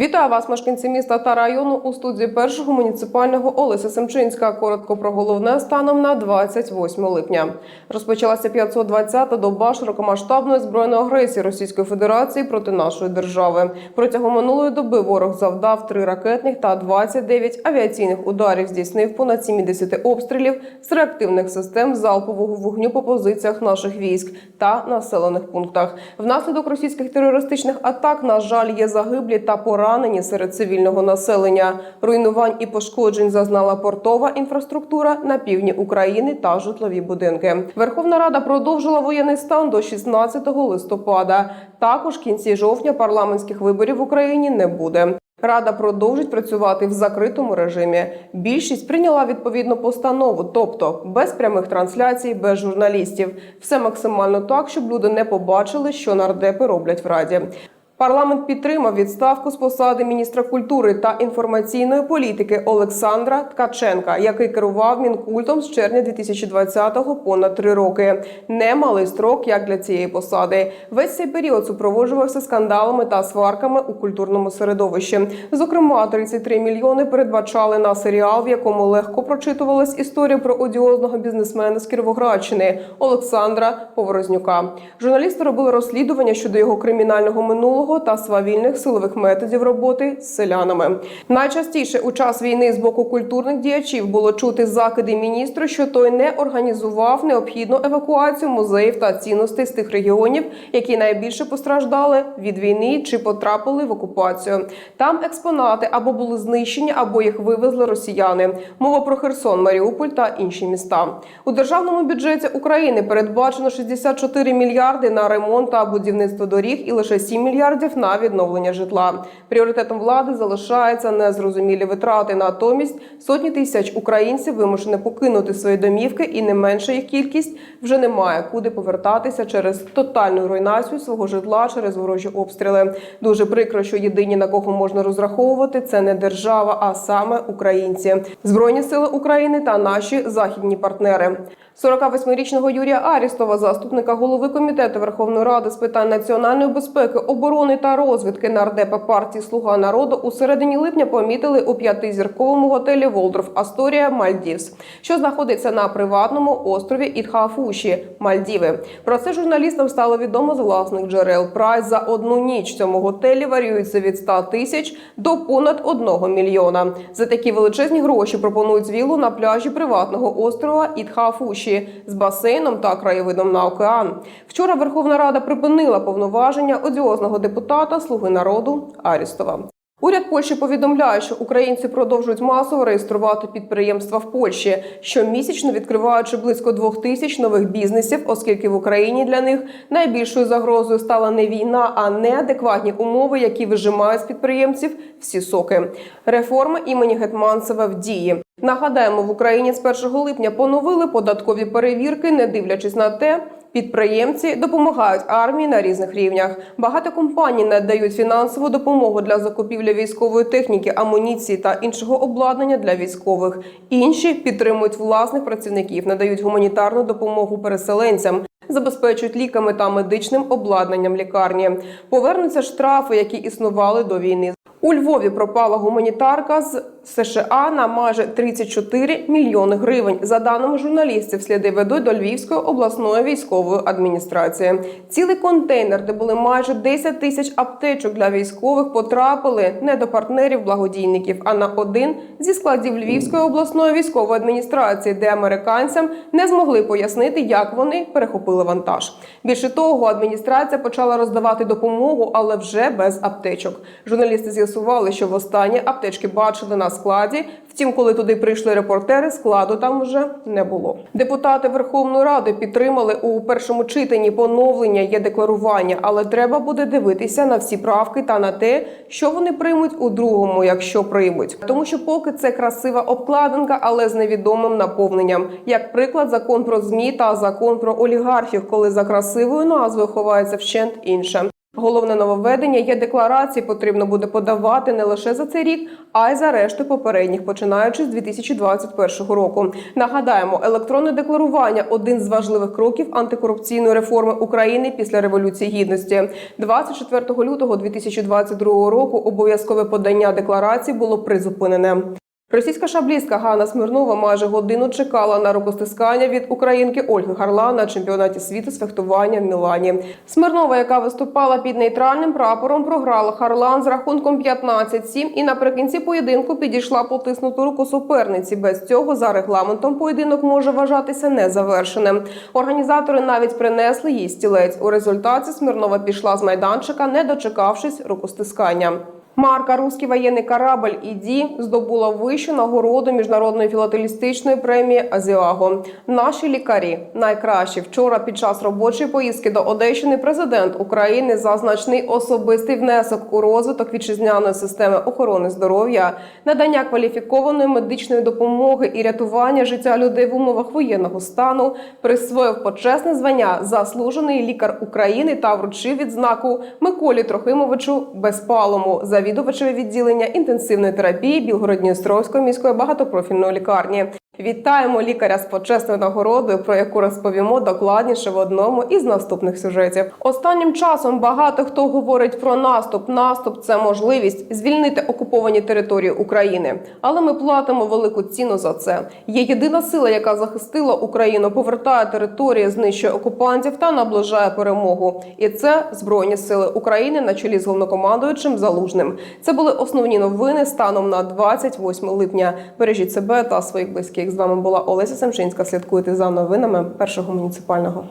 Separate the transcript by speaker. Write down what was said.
Speaker 1: Вітаю вас, мешканці міста та району у студії першого муніципального Олеся Семчинська. Коротко про головне станом на 28 липня. Розпочалася 520-та доба широкомасштабної збройної агресії Російської Федерації проти нашої держави. Протягом минулої доби ворог завдав три ракетних та 29 авіаційних ударів. Здійснив понад 70 обстрілів з реактивних систем залпового вогню по позиціях наших військ та населених пунктах. Внаслідок російських терористичних атак, на жаль, є загиблі та поранені серед цивільного населення. Руйнувань і пошкоджень зазнала портова інфраструктура на півдні України та житлові будинки. Верховна Рада продовжила воєнний стан до 16 листопада. Також кінці жовтня парламентських виборів в Україні не буде. Рада продовжить працювати в закритому режимі. Більшість прийняла відповідну постанову, тобто без прямих трансляцій, без журналістів. Все максимально так, щоб люди не побачили, що нардепи роблять в раді. Парламент підтримав відставку з посади міністра культури та інформаційної політики Олександра Ткаченка, який керував мінкультом з червня 2020-го понад три роки. Немалий строк як для цієї посади. Весь цей період супроводжувався скандалами та сварками у культурному середовищі. Зокрема, 33 мільйони передбачали на серіал, в якому легко прочитувалась історія про одіозного бізнесмена з Кіровоградщини Олександра Поворознюка. Журналісти робили розслідування щодо його кримінального минулого та свавільних силових методів роботи з селянами. Найчастіше у час війни з боку культурних діячів було чути закиди міністру, що той не організував необхідну евакуацію музеїв та цінностей з тих регіонів, які найбільше постраждали від війни чи потрапили в окупацію. Там експонати або були знищені, або їх вивезли росіяни. Мова про Херсон, Маріуполь та інші міста. У державному бюджеті України передбачено 64 мільярди на ремонт та будівництво доріг і лише 7 мільярдів на відновлення житла. Пріоритетом влади залишаються незрозумілі витрати. Натомість сотні тисяч українців вимушені покинути свої домівки, і не менша їх кількість вже не має куди повертатися через тотальну руйнацію свого житла через ворожі обстріли. Дуже прикро, що єдині на кого можна розраховувати, це не держава, а саме українці, збройні сили України та наші західні партнери. 48-річного Юрія Арістова, заступника голови комітету Верховної Ради з питань національної безпеки, оборони та розвідки нардепа партії Слуга народу у середині липня помітили у п'ятизірковому готелі Волдров Асторія Мальдівс, що знаходиться на приватному острові Ітхафуші, Мальдіви. Про це журналістам стало відомо з власних джерел. Прайс за одну ніч цьому готелі варіюється від 100 тисяч до понад 1 мільйона. За такі величезні гроші пропонують віллу на пляжі приватного острова Ітхафуші з басейном та краєвидом на океан. Вчора Верховна Рада припинила повноваження одіозного депутата Слуги народу Арістова. Уряд Польщі повідомляє, що українці продовжують масово реєструвати підприємства в Польщі, щомісячно відкриваючи близько двох тисяч нових бізнесів, оскільки в Україні для них найбільшою загрозою стала не війна, а неадекватні умови, які вижимають з підприємців всі соки. Реформа імені Гетманцева в дії. Нагадаємо, в Україні з 1 липня поновили податкові перевірки, не дивлячись на те. Підприємці допомагають армії на різних рівнях. Багато компаній надають фінансову допомогу для закупівлі військової техніки, амуніції та іншого обладнання для військових. Інші підтримують власних працівників, надають гуманітарну допомогу переселенцям. Забезпечують ліками та медичним обладнанням лікарні. Повернуться штрафи, які існували до війни. У Львові пропала гуманітарка з США на майже 34 мільйони гривень. За даними журналістів, сліди ведуть до Львівської обласної військової адміністрації. Цілий контейнер, де були майже 10 тисяч аптечок для військових, потрапили не до партнерів благодійників, а на один зі складів Львівської обласної військової адміністрації, де американцям не змогли пояснити, як вони перехопили вантаж. Більше того, адміністрація почала роздавати допомогу, але вже без аптечок. Журналісти з'ясували, що востаннє аптечки бачили на складі. Втім, коли туди прийшли репортери, складу там вже не було. Депутати Верховної Ради підтримали у першому читанні поновлення є декларування, але треба буде дивитися на всі правки та на те, що вони приймуть у другому, якщо приймуть. Тому що поки це красива обкладинка, але з невідомим наповненням. Як приклад, закон про змі та закон про олігархів, коли за красивою назвою ховається вщент інше. Головне нововведення є декларації, потрібно буде подавати не лише за цей рік, а й за решту попередніх, починаючи з 2021 року. Нагадаємо, електронне декларування один з важливих кроків антикорупційної реформи України після революції гідності. 24 лютого 2022 року обов'язкове подання декларації було призупинене. Російська шаблістка Ганна Смирнова майже годину чекала на рукостискання від українки Ольги Гарла на чемпіонаті світу з фехтування в Мілані. Смирнова, яка виступала під нейтральним прапором, програла Харлан з рахунком 15-7 і наприкінці поєдинку підійшла потиснуту руку суперниці. Без цього за регламентом поєдинок може вважатися незавершеним. Організатори навіть принесли їй стілець. У результаті Смирнова пішла з майданчика, не дочекавшись рукостискання. Марка Руський воєнний корабль «Іді» здобула вищу нагороду міжнародної філателістичної премії Азіаго. Наші лікарі найкращі вчора під час робочої поїздки до Одещини президент України за значний особистий внесок у розвиток вітчизняної системи охорони здоров'я, надання кваліфікованої медичної допомоги і рятування життя людей в умовах воєнного стану присвоїв почесне звання заслужений лікар України та вручив відзнаку Миколі Трохимовичу Безпалому, завідувачеві відділення інтенсивної терапії Білгородністровської міської багатопрофільної лікарні. Вітаємо лікаря з почесною нагородою, про яку розповімо докладніше в одному із наступних сюжетів. Останнім часом багато хто говорить про наступ. Наступ це можливість звільнити окуповані території України. Але ми платимо велику ціну за це. Є єдина сила, яка захистила Україну, повертає території, знищує окупантів та наближає перемогу. І це збройні сили України на чолі з головнокомандуючим Залужним. Це були основні новини станом на 28 липня. Бережіть себе та своїх близьких. З вами була Олеся Семчинська. Слідкуйте за новинами першого муніципального.